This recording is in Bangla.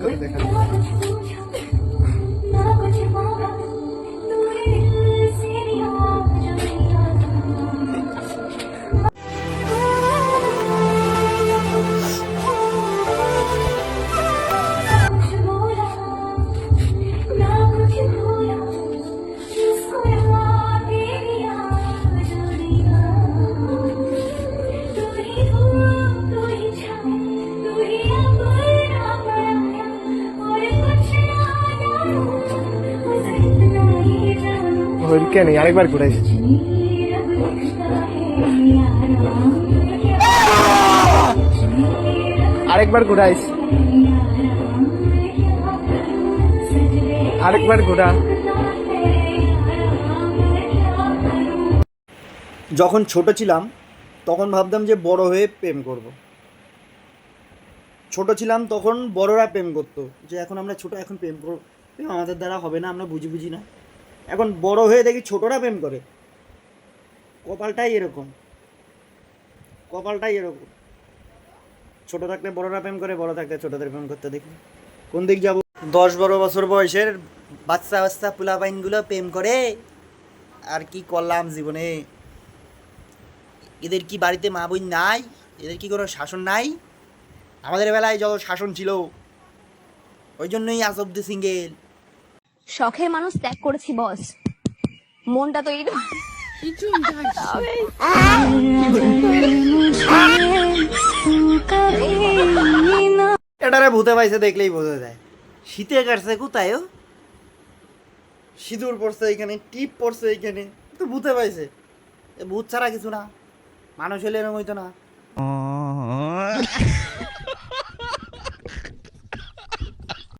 করে দেখা ওই কেন আরেকবার ঘুরাইছি আরেকবার ঘুরাইস আরেকবার ঘুরা যখন ছোট ছিলাম, তখন ভাবতাম যে বড় হয়ে প্রেম করব। ছোট ছিলাম, তখন বড়রা প্রেম করতো যে এখন আমরা ছোট, এখন প্রেম করব আমাদের দ্বারা হবে না, আমরা বুঝি বুঝি না। এখন বড় হয়ে দেখি ছোটরা প্রেম করে। কপালটাই এরকম। কপালটাই এরকম। ছোট থাকলে বড়রা প্রেম করে, বড় থাকলে ছোটদের প্রেম করতে দেখি। কোন দিক যাব? দশ বারো বছর বয়সের বাচ্চা বাচ্চা পুলাপাইনগুলো প্রেম করে। আর কি করলাম জীবনে? এদের কি বাড়িতে মা বোন নাই? এদের কি কোনো শাসন নাই? আমাদের বেলায় যত শাসন ছিল, ওই জন্যই আজ অব্দি সিঙ্গেল শখের মানুষ ত্যাগ করেছি বস মনটা তো এটারে ভূতে পাইছে দেখলেই বোঝা যায়। শীতে কাটছে কোথায় ও? সিঁদুর পড়ছে এখানে টিপ পড়ছে এখানে তো ভূতে পাইছে। এ ভূত ছাড়া কিছু না মানুষ হলে এরকম হইতো না।